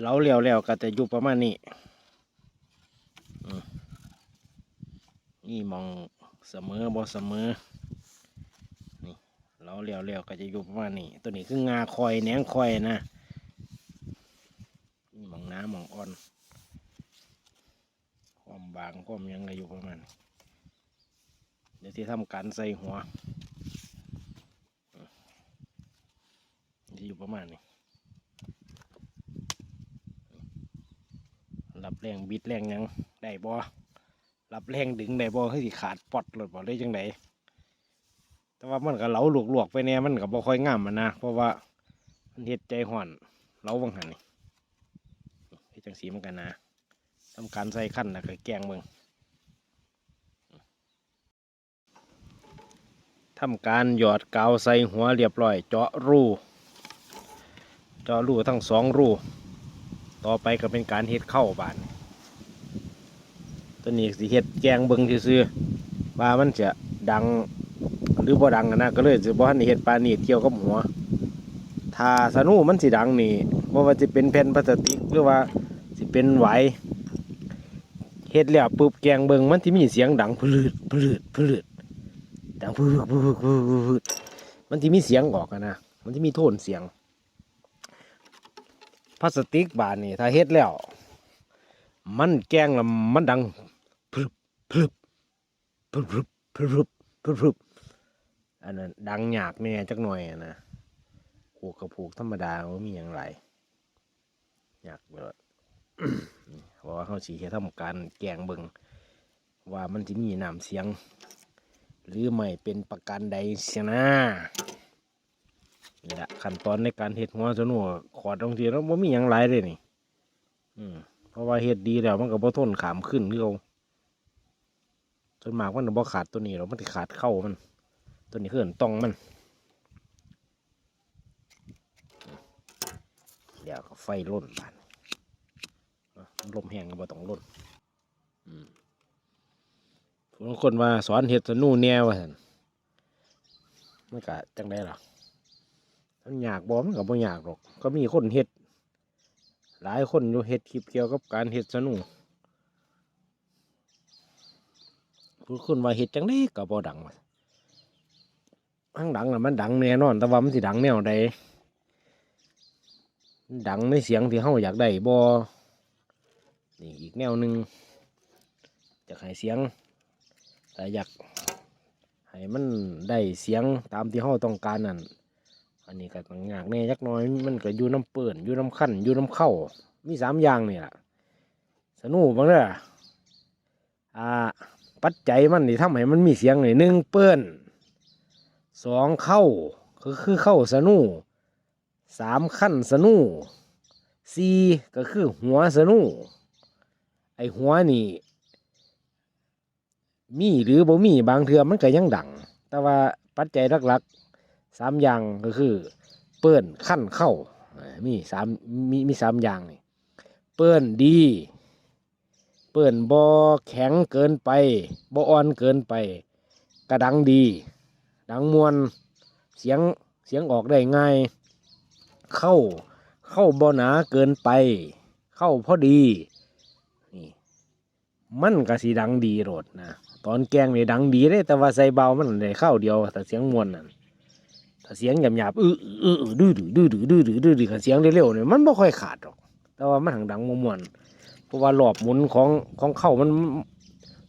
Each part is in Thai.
เล้าเลี้ยวแล้วก็จะอยู่ประมาณนี้นี่มองเสมอบ่เสมอ นี่เล้าเลี้ยวแล้วก็จะอยู่ประมาณนี้ ตัวนี้คืองาคอยแหนงคอยนะนี่มองน้ำมองอ่อน ความบางความยังก็อยู่ประมาณนี้เดี๋ยวที่ทำการใส่หัวอืมจะอยู่ประมาณนี้ รับแรงบิดแรงยังได้บ่รับแรงดึงได้บ่คือสิขาดปอดหลดบ่ได้จังไดแต่ว่ามันก็เหลาลวกๆไปแน่มันก็บ่ค่อยงามมันนะเพราะว่ามันเฮ็ดใจห่อนเหลาบังหันนี่เฮ็ดจังสีมันกันนะทำการใส่ขั้นแล้วก็แกงเบิ่งทำการหยอดกาวใส่หัวเรียบร้อย เจาะรูเจาะรูทั้งสองรู ต่อไปก็เป็นการเฮ็ดเข้าวบานตัวนี้สิเฮ็ดแกงเบิงซื่อว่ามันจะดังหรือบ่ดังนะก็เลยสิบ่ทันเฮ็ดปลานนี้เกี่ยวกับหัว ถ้าสนุมันสิดังนี่บ่ว่าจะเป็นแผ่นพลาสติกหรือว่าสิเป็นไหวเฮ็ดแล้วปุ๊บแกงเบิงมันสิมีเสียงดังพลืดพลืดพลืดดังพลืดพลืดพลืดมันสิมีเสียงออกนะมันสิมีโทนเสียง พลาสติกบานนี่ถ้าเฮ็ดแล้ว มันแกงแล้วมันดังพรึบพรึบพรึบพรึบพรึบพรึบพรึบอันนั้นดังหยากแน่จักหน่อยนะผูกกับผูกธรรมดาไม่มีอย่างไรหยากเบิดเพราะว่าเขาสีเฮ็ดทำการแกงเบิงว่ามันจะมีน้ำเสียง หรือไม่เป็นประการใดเสียนะ นี่แหละขั้นตอนในการเฮ็ดหัวสนุกขอดบางทีแล้วว่มีหยังหลายเลยนี่ อืมเพราะว่าเฮ็ดดีแล้วมันก็บ่ทนขามขึ้นคือเอาส่วนมากมันบ่ขาดตัวนี้หรอกมันสิขาดเข้ามัน ตัวนี้คืออันต้องมัน เดี๋ยวก็ไฟล่นบานลมแห้งก็บ่ต้องล่นบางคนว่าสอนเฮ็ดสนุแนวว่าซั่นมันก็จังไดล่ะ มันอยากบอมันก็บ่อยากหรอก ก็มีคนเฮ็ด หลายคนอยู่เฮ็ดคลิปเกี่ยวกับการเฮ็ดสนุกผู้คนว่าเฮ็ดจังไดก็บ่ดังว่าทั้งดังน่ะมันดังแน่นอน แต่ว่ามันสิดังแนวใดดังในเสียงที่เฮาอยากได้บ่นี่อีกแนวหนึงอยากให้เสียงแต่อยากให้มันได้เสียงตามที่เฮาต้องการนั่น อันนี้ก็ต้องยากแน่ยักน้อยมันก็อยู่น้ำเปิ่อนอยู่น้ำขั้นอยู่น้ำเข้ามีสามอย่างนี่แหละสนุกบ้างเด้ออ่า ปัจจัยมันนี่ทำให้มันมีเสียงนี่หนึ่งเปิ่นสองเข้าก็คือเข้าสนุสามขั้นสนุสี่ก็คือหัวสนุไอหัวนี่ มีหรือบ่มีบางเทือมันก็ยังดัง แต่ว่าปัจจัยหลักๆ สามอย่างก็คือ เปิ้นขั้นเข้ามีสามมีมีสามอย่างนี่เปิ้นดี เปิ้นบ่แข็งเกินไปบ่อ่อนเกินไป กระดังดี ดังมวนเสียงเสียงออกได้ง่าย เข้าเข้าบ่หนาเกินไป เข้าพอดีนี่มันก็สีดังดีโรดนะตอนแกงเนี่ดังดีเลยแต่ว่าใส่เบามันได้เข้าเดียวแต่เสียงมวนนั่น เสียงหยาบๆอื้ออื้ออดื้อดื้อดื้อดื้อดื้อดื้อดื้อดื้อเสียงเร็วๆเนี่ยมันไม่ค่อยขาดหรอก แต่ว่ามันหังดังม่วนๆเพราะว่าหลอบหมุนของของเข้ามัน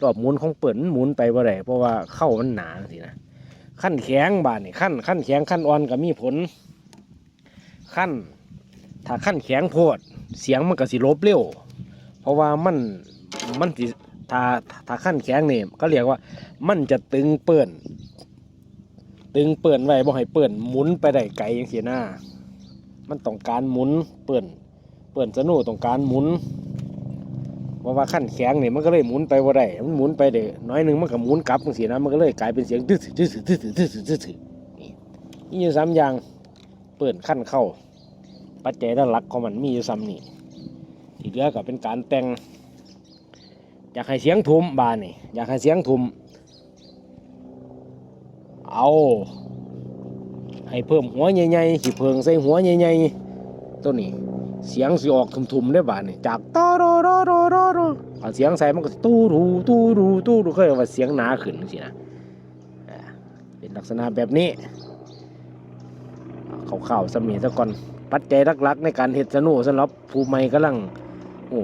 หลอบหมุนของเปิดมันหมุนไปบ่ได้เพราะว่าเข้ามันหนาสินะขั้นแข็งบานนี่ขั้นขั้นแข็งขั้นอ่อนก็มีผล ขั้นถ้าขั้นแข็งโพด เสียงมันก็สิลบเร็ว เพราะว่ามันมันสิถ้าถ้าขั้นแข็งเนี่ยก็เรียกว่า มันจะตึงเปิ่น ตึงเปิ่นไว้บ่ให้เปิ่นหมุนไปได้ไกลอย่างเสียหน้า มันต้องการหมุนเปิ่นเปิ่นสนุต้องการหมุนเพราะว่าขั้นแข็งเนี่ยมันก็เลยหมุนไปบ่ได้มันหมุนไปได้น้อยหนึ่งมันก็หมุนกลับจังซี่นะมันก็เลยกลายเป็นเสียงดื้อดื้อดื้อดื้อดื้อดื้อนี่มีอยู่สามอย่างเปิ่นขั้นเข้า ปัจจัยด้านหลักของมันมีอยู่ซ้ำนี่ที่เหลือก็เป็นการแต่งอยากให้เสียงทุ้มบานนี่อยากให้เสียงทุ้ม เอาให้เพิ่มหัวใหญ่ๆขีเพิงใส่หัวใหญ่ๆตัวนี้ เสียงสิออกทุมๆได้บาดนี่จากตอรอรอรอรอรอเอาเสียงใส่มันก็ตู้รูตู้รูตู้รูเคยว่าเสียงหนาขึ้นสินะอ่าเป็นลักษณะแบบนี้เขาข่าวๆสมีซะก่อนปัจจัยหลักๆในการเฮ็ดสนุสำหรับผู้ใหม่กำลังโอ้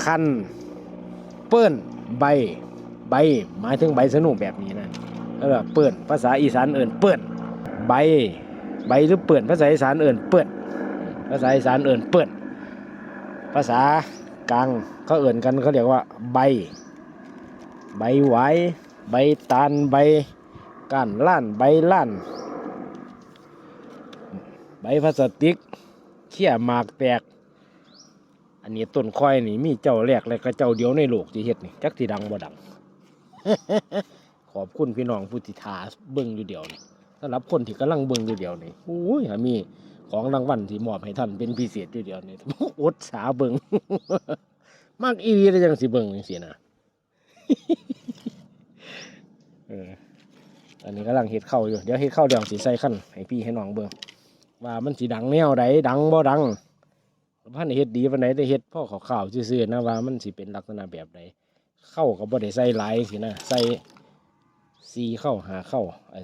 คันเปิ้นใบใบหมายถึงใบสนุแบบนี้นะ เออเปิ้นภาษาอีสานเอิ้นเปิ้นใบใบหรือเปิ้นภาษาอีสานเอิ้นเปิ้นภาษาอีสานเอิ่นเปิดภาษากลางเขาเอิ่นกันเขาเรียกว่าใบ ใบไหวใบตาลใบก้านล้านใบล้าน ใบพลาสติกเขี่ยหมากแตก อันนี้ต้นคอยนี่มีเจ้าแรกและก็เจ้าเดียวในโลกที่เฮ็ดนี่จักที่ดังบ่ดัง ขอบคุณพี่น้องผู้ที่ทาเบิ่งอยู่เดียวนี่สำหรับคนที่กำลังเบิ่งอยู่เดียวนี่โอ้ยมีของรางวัลที่มอบให้ท่านเป็นพิเศษอยู่เดียวนี่อดสาเบิงมากอีหลีได้จังสิเบิงจังซี่นะเอออันนี้กำลังเฮ็ดเข้าอยู่ เดี๋ยวเฮ็ดเข้าเดี๋ยวสิใส่ขั้นให้พี่ให้น้องเบิ่งว่ามันสิดังแนวใดดังบ่ดังพันเฮ็ดดีปานใดได้เฮ็ดพ่อข่าวๆซื่อๆนะว่ามันสิเป็นลักษณะแบบใดเข้าก็บ่ได้ใส่หลายสินะใส่ ซีเข้าหาเข้า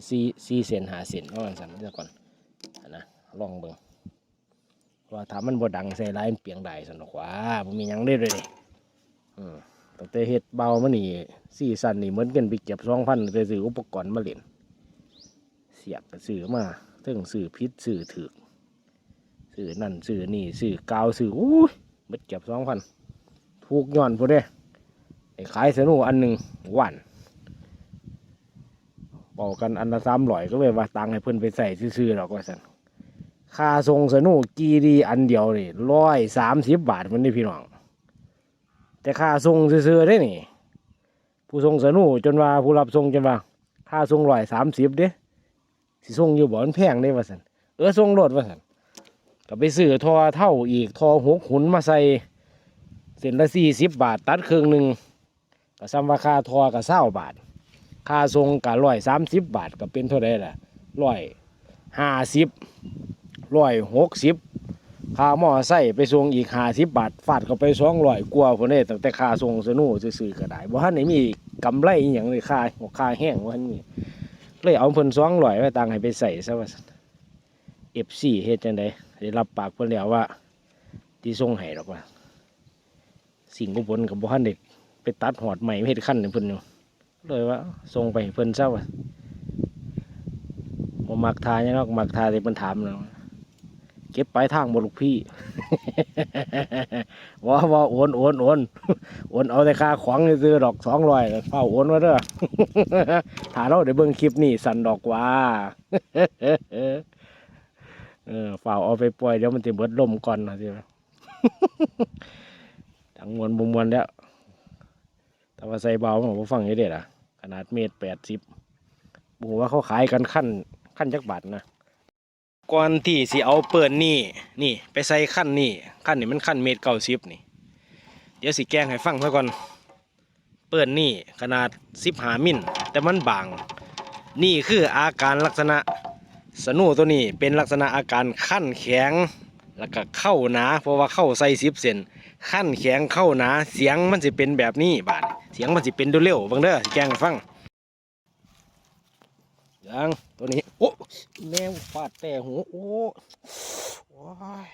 ซีซีเซนหาเซนประมาณนั้นเดี๋ยวก่อนนะลองเบิ่งว่าถามมันบ่ดังใส่ลายเปียงได้สนุกว่าบ่มียังได้เลยนี่อืมตั้งแต่เฮ็ดเบามานี่ซีซั่นนี่เหมือนกันไปเก็บ2,000ไปซื้ออุปกรณ์มาเล่นเสียบก็ซื้อมาถึงซื้อพิษซื้อถึกซื้อนั่นซื้อนี่ซื้อกาวซื้ออู้ยหมดเก็บ2,000ถูกย้อนพุ่นเด้ไอ้ขายสนุกอันหนึ่งหวาน เป่ากันอันละ300ก็เลยว่าตังให้เพิ่อนไปใส่ซื่อๆหรอกว่าซั่นค่าทรงสนุกกีดีอันเดียวนี่ร้อยสามสิบบาทมันนี่พี่น้อง แต่ค่าทรงซื้อๆได้นี่ ผู้ทรงสนุกจนว่าผู้รับทรงจนว่าค่าทรงร้อยสามสิบเด้สิทรงอยู่บ่มันแพงได้ว่าสันเออทรงรถว่าสันก็ไปซื้อทอเท่าอีกทอหกหุนมาใส่เส้นละสี่สิบบาท ตัดครึ่งหนึ่งก็ซ้ำว่าคาทอกับเศร้าบาท ค่าทรงกับร้อยสามสิบบาทก็เป็นเท่าไรล่ะร้อยห้าสิบร้อยหกสิบค่าหม้อไส้ไปส่งอีกห้าสิบบาทฟาดเข้าไปสองร้อยกว่าคนนี้ตั้งแต่ค่าส่งสนุซื้อก็ได้บ่ทันได้มีกำไรอหย่างเลยค่าหัวค่าแห้งว่าทันมีเลยเอาเพิ่นสองร้อยไว้ตังให้ไปใส่ซะว่าเอฟซีเฮ็ดจังไดได้รับปากเพิ่นแล้วว่า ที่ส่งให้ดอกว่า สิ่งของเพิ่นกับบ่ทันได้ไปตัดหอดใหม่เฮ็ดขั้นเพิ่นอยู่ เลยว่าส่งไปเพิ่นซะว่าบ่มักทายังหรอกมักทายที่เพิ่นถามเนาะเก็บไปทางบลูกพี่ว่าว่าโอนโอนโอนโอนเอาแต่ค่าของซื้อดอกสองร้อยเฝ้าโอนมาเด้อถ้ายเราได้เบิ่งคลิปนี่สันดอกว่าเออเฝ้าเอาไปปล่อยเดี๋ยวมันจะเบิดลมก่อนนะสิทั้งมวลบุมวลแล้วแต่ว่าใส่เบาผมฟังอยังเด็ดอะ นาดเมตรแปดสิบบอกว่าเขาขายกันขั้นขั้นจักบาทนะก่อนที่สิเอาเปิดนี่นี่ ไปใส่ขั้นนี่ขั้นนี่มันขั้นเมตรเก้าสิบนี่ เดี๋ยวสิแกงให้ฟังซะก่อน เปิดนี่ขนาดสิบหามิลแต่มันบาง นี่คืออาการลักษณะสนูตัวนี้เป็นลักษณะอาการขั้นแข็งแล้วก็เข้าหนาเพราะว่าเข้าใส่สิบเซนขั้นแข็งเข้าหนาเสียงมันสิเป็นแบบนี้บาด สียงมันสิเป็นเร็วๆบังเด้อแกงให้ฟังยังตัวนี้ โอ้แมวฟาดแต่หูโอ้ว้าย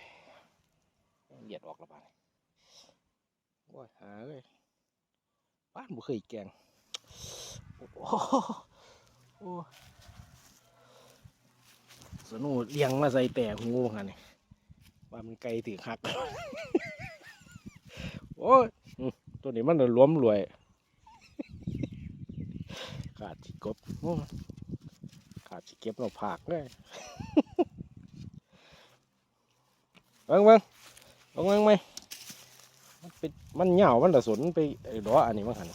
เหยียดออกแล้วบ้านว้ายหาเลยบ้านบ่เคยแกงโอ้โอ้สนุเลี้ยงมาใส่แต่หูว่างั้นนี่ว่ามันไกลถึงหัก โอ้ยตัวนี้มันล้มรวย ขาดที่กบขาดที่เก็บเราผักเลยเบิ้งเบิ้งลงเบิ้งไหมมันเป็นมันเหี่ยวมันละสนไปไอ้ดออันนี้มั้งหัน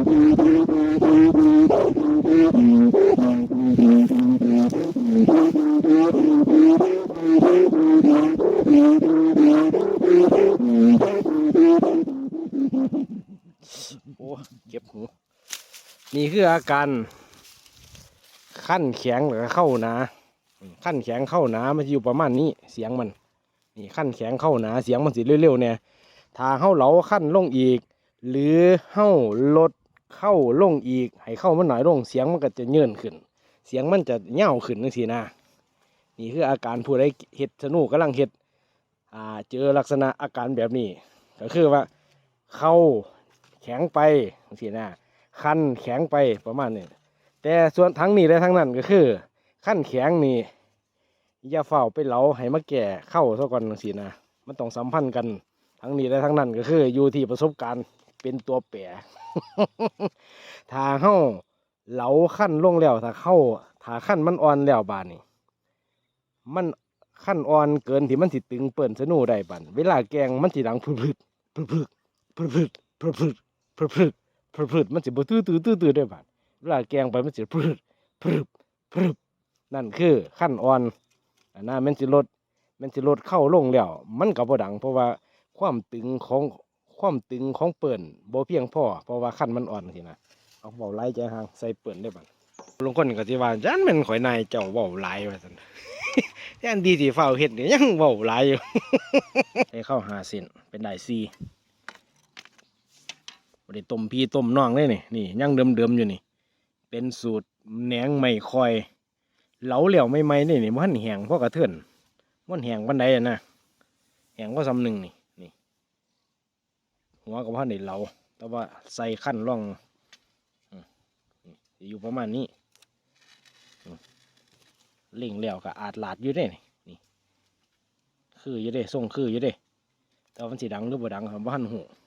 อ คืออาการขั้นแข็งหรือเข้าหนาขั้นแข็งเข้าหนามันอยู่ประมาณนี้เสียงมันนี่ขั้นแข็งเข้าหนาเสียงมันสิเร็วๆเนี่ยถ้าเข้าเหลาขั้นลงอีก หรือเข้าลดเข้าลงอีก ให้เข้ามันหน่อยลงเสียงมันก็จะเยื่นขึ้น เสียงมันจะเง่าขึ้นนึงสินะนี่คืออาการผู้ใดเห็ดสนุกกำลังเห็ดอ่าเจอลักษณะอาการแบบนี้ ก็คือว่าเข้าแข็งไปสินะ คันแข็งไปประมาณนี้แต่ส่วนทั้งนี้และทั้งนั้นก็คือขั้นแข็งนี่อย่าเฝ้าไปเหลาให้มะแก่เข้าเท่ากันสินะมันต้องสัมพันธ์กันทั้งนี้และทั้งนั้นก็คือ อยู่ที่ประสบการณ์เป็นตัวแปรถ้าเข้าเหลาขั้นลงแล้วถ้าเข้าถ้าขั้นมันอ่อนแล้วบานนี่มันขั้นอ่อนเกินที่มันสิตึงเปิ่นสนูได้บันเวลาแกงมันสิดังพรึบพรึบพรึบพรึบพรึบพึบพึบ พึบมันสิบ่ตื้อตื้อตื้อตื้อได้บันเวลาแกงไปมันสิพึบพึบพึบนั่นคือขั้นอ่อนอันนั้นมันสิลดมันสิลดเข้าลงแล้ว มันก็บ่ดัง เพราะว่าความตึงของความตึงของเปิ่นบ่เพียงพอเพราะว่าขั้นมันอ่อนสินะเอาเบาไล่ใจห่างใส่เปิ่นได้บัดลุงคนก็สิว่าจันม่นข่อยนายเจ้าเว้าหลายว่าซั่นแทนที่สิเฝ้าเฮ็ดนี่ยยังเว้าหลายอยู่ให้เข้าหาเส้นเป็นได้4 ได้ต้มพี่ต้มน้องเลยนี่นี่ยังเดิมๆอยู่นี่ เป็นสูตรแหนงไม่คอย เหลาเหลวไม่ไหม่นี่นี่มันแหงพราะกระเทือนมันแหงปานใดนะแหงก็สำหนึ่งนี่นี่หัวก็บ่ทันได้เหลาแต่ว่าใส่ขั้นร่องอยู่ประมาณนี้เล่งแล้วก็อาจหลาดอยู่ด้นี่นี่คืออยู่ด้ส่งคืออยู่ด้แต่มันสิดังหรือบ่ดังครับบ้านหูนี่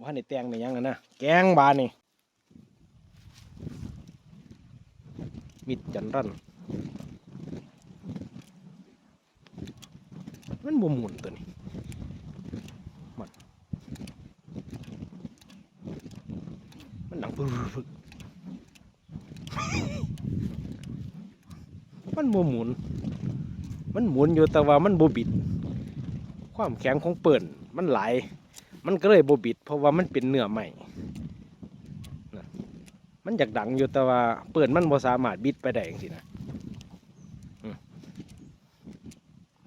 บ้าในแตงในยังอะนะแกงบานนี่มิดจันรันมันบ่หมุนตัวนี้มันดังปึ๊กปึ๊กมันบ่หมุน มันหมุนอยู่แต่ว่ามันบ่บิด ความแข็งของเปิ่นมันไหล มันก็เลยบบิด เพราะว่ามันเป็นเนื้อใหม่นะมันอยากดังอยู่แต่ว่าเปิ่นมันบ่สามารถบิดไปได้จังซี่นะม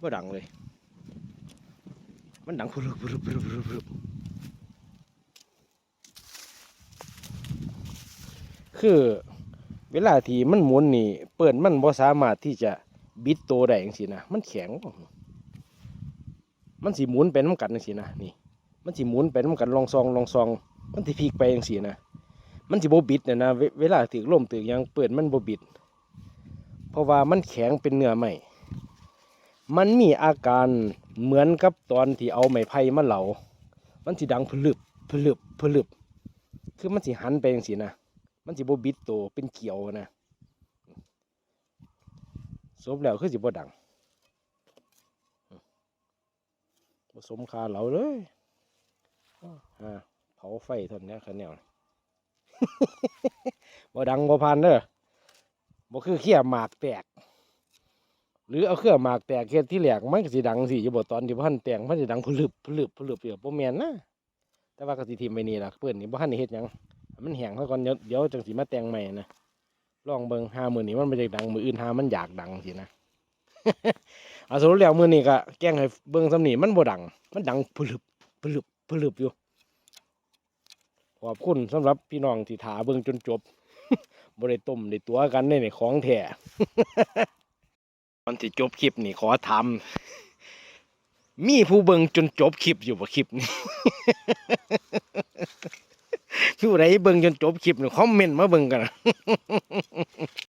บ่ดังเลย มันดังพรึบพรึบพรึบพรึบพรึบคือเวลาที่มันหมุนนี่ เปิดมันบ่สามารถที่จะบิดโตได้จังซี่นะ มันแข็ง มันสิหมุนไปน้ำกันจังนะนี่ มันสิหมุนไปน้ำกันลองซองลองซอง มันสิพลิกไปจังซี่นะมันสิบ่บิดเนี่ยนะเวลาถึกลมถึกหยังเปิดมันโบบิด เพราะว่ามันแข็งเป็นเนื้อใหม่ มันมีอาการเหมือนกับตอนที่เอาไม้ไผ่มาเหลา มันสิดังพลึบพลึบพลึบ คือมันสิหันไปจังซี่นะมันสิบ่บิดโตเป็นเกี่ยวนะสมแล้วคือสิบ่ดังผสมคาเหลาเลย อ่าเผาไฟทนเนี้ยคันแนวนี่บ่ดังบ่พันเด้อบ่คือเขี้ยหมากแตก หรือเอาเครื่องหมากแตกเฮ็ดที่แหลกมันก็สิดังสิอยู่บ่ตอนที่บ่ทันแตกมันสิดังพลึบพลึบพลึบอยู่บ่แม่นนะแต่ว่าก็สิทิมไว้นี่ล่ะเพิ่นนี่บ่ทันได้เฮ็ดหยังมันแห้งแล้วก่อนเดี๋ยวเดี๋ยวจังสีมาแต่งใหม่นะลองเบิ่งหามือนี้มันไม่ได้ดัง มืออื่นหามันอยากดังสินะเอาสรุปแล้วมือนี้ก็แกล้งให้เบิ่งสำนีมันบ่ดัง มันดังพลึบพลึบ พลึบอยู่ ขอบคุณสำหรับพี่น้องที่ถาเบิ่งจนจบบ่ได้ต้มได้ตัวกันในนี่ของแท้ตอนที่จบคลิปนี่ขอถามมีผู้เบิ่งจนจบคลิปอยู่บ่คลิปนี้ผู้ใดเบิ่งจนจบคลิปนี่คอมเมนต์มาเบิ่งกันนะ